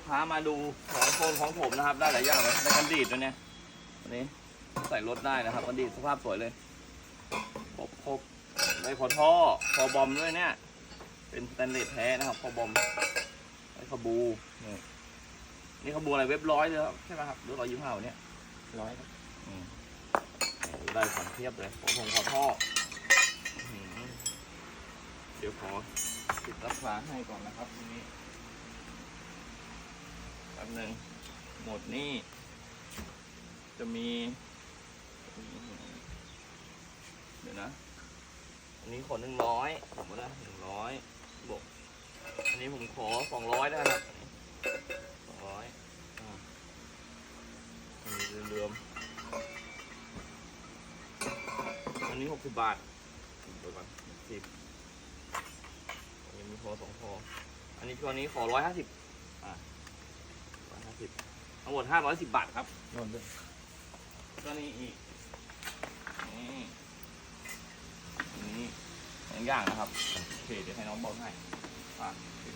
กค้ามาดูของโซนของผมนะครับ ได้หลายอย่างเลยได้กันดีดด้วยเนี่ยอันนี้ใส่รถได้นะครับกันดีดสภาพสวยเลยครบครบได้ขอท่อคอบอมด้วยเนี่ย เป็นสแตนเลสแท้นะครับคอบอมได้ขบูนี่นี่ขบูอะไรเว็บร้อยเลยครับใช่ไหมครับหรือร้อยยี่สิบห้าเนี่ยร้อยครับอืมได้ของเทียบเลยของผมขอท่ออื้อหือเดี๋ยวขอติดรักษาให้ก่อนนะครับทีนี้แป๊บ หนึ่งหมดนี่จะมี เดี๋ยวนะ อันนี้ขอหนึ่งร้อยผมว่าหนึ่งร้อยบวกอันนี้ผมขอสองร้อยนะครับสองร้อยอันนี้เดิมอันนี้หกสิบบาทเดี๋ยวก่อนสิบอันนี้มีพอสองพออันนี้ตัวนี้ขอร้อยห้าสิบอะ สิบทั้งหมดห้าร้อยสิบบาทครับโน่นด้วยก็นี่อีกนี่นี่สองอย่างนะครับโอเคเดี๋ยวให้น้องบอกให้อะติด